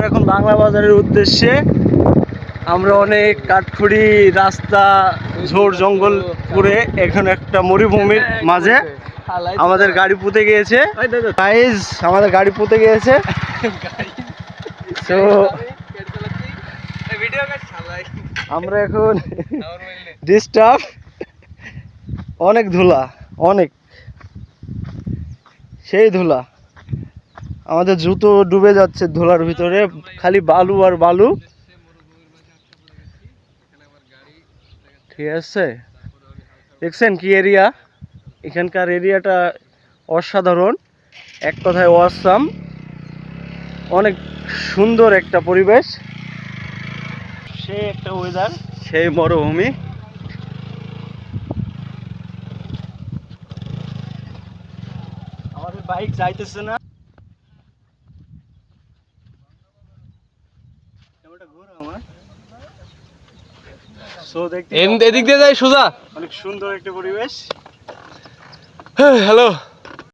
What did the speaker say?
আমরা এখন বাংলা বাজারের উদ্দেশ্যে আমরা অনেক কাঠখড়ি রাস্তা ঝোড় জঙ্গল করে এখন একটা মরুভূমির মাঝে আমাদের গাড়ি পুঁতে গিয়েছে। গাইজ আমাদের গাড়ি পুঁতে গিয়েছে। তো আমরা এখন ডিস্টার্ব অনেক ধুলা অনেক। সেই ধুলা। আমাদের জুতো ডুবে যাচ্ছে ধোলার ভিতরে, খালি বালু আর বালু। ঠিক আছে? দেখছেন কি এরিয়া এখানকার এরিয়াটা অসাধারণ, এক কথায় অসাম অনেক সুন্দর একটা পরিবেশ। সেই একটা ওয়েদার সেই মরুভূমি। আমাদের বাইক যাইতেছে না। এদিক দিয়ে যাই সোজা। অনেক সুন্দর একটা পরিবেশ। হ্যালো।